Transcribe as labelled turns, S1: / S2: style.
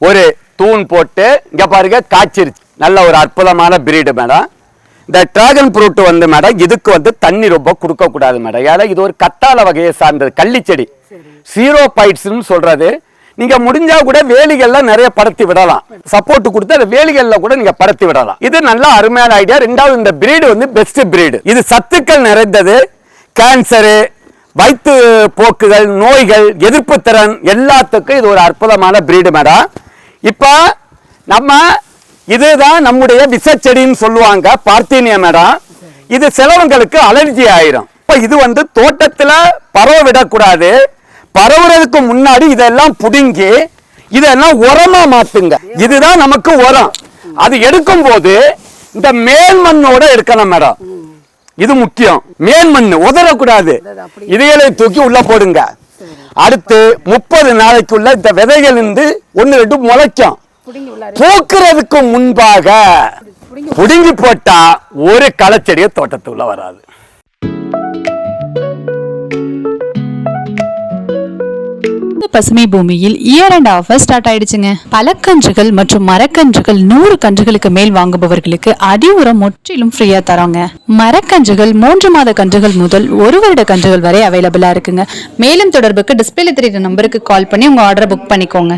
S1: ஒரு தூண் போட்டு இங்கே பாருங்க காய்ச்சிருச்சு. நல்ல ஒரு அற்புதமான பிரீடு மேடம் இந்த டிராகன் ஃப்ரூட் வந்து மேடம் இதுக்கு வந்து தண்ணி ரொம்ப கொடுக்கக்கூடாது மேடம் ஏன்னா இது ஒரு கத்தால வகையை சார்ந்தது கள்ளிச்செடி. சீரோ பைட்ஸ்னு சொல்றது. நீங்க முடிஞ்சா கூட வேலிகள்லாம் நிறைய படுத்தி விடலாம். சப்போர்ட் கொடுத்து அந்த வேலிகள்ல கூட நீங்க படுத்தி விடலாம். இது நல்ல அருமையான ஐடியா ரெண்டாவது இந்த பிரீடு வந்து பெஸ்ட் பிரீடு இது சத்துக்கள் நிறைந்தது. கேன்சரு வயிற்று போக்குகள் நோய்கள் எதிர்ப்பு திறன் எல்லாத்துக்கும் இது ஒரு அற்புதமான பிரீடு மேடம் இப்போ நம்ம இதுதான் நம்முடைய விஷச்செடின்னு சொல்லுவாங்க. Parthenium madam. இது சிலவங்களுக்கு அலர்ஜி ஆயிரும். இப்போ இது வந்து தோட்டத்துல பரவ விடக்கூடாது. பரவுறதுக்கு முன்னாடி இதெல்லாம் புடுங்கி இதெல்லாம் உரமா மாத்துங்க. இதுதான் நமக்கு உரம். அது எடுக்கும் போது இந்த மேல் மண்ணோட எடுக்கணும் மேடம். இது முக்கியம். மேல் மண் உதறக்கூடாது. இதைகளை தூக்கி உள்ள போடுங்க. அடுத்து முப்பது நாளைக்குள்ள இந்த விதைகள் இருந்து ஒன்னு ரெண்டு முளைக்கும். பூக்கிறதுக்கு முன்பாக புடுங்கி போட்டா ஒரு களச்செடிய தோட்டத்துக்குள்ள வராது.
S2: பசுமை பூமியில் இயர் அண்ட் ஆஃபர் ஸ்டார்ட் ஆயிடுச்சுங்க. பழக்கன்றுகள் மற்றும் மரக்கன்றுகள் நூறு கன்றுகளுக்கு மேல் வாங்குபவர்களுக்கு அடி உரம் முற்றிலும் ஃப்ரீயா தரோங்க. மரக்கன்றுகள் மூன்று மாத கன்றுகள் முதல் ஒரு வருட கன்றுகள் வரை அவைலபிளா இருக்குங்க. மேலும் தொடர்புக்கு டிஸ்பிளே தெரியுற நம்பருக்கு கால் பண்ணி உங்க ஆர்டரை புக் பண்ணிக்கோங்க.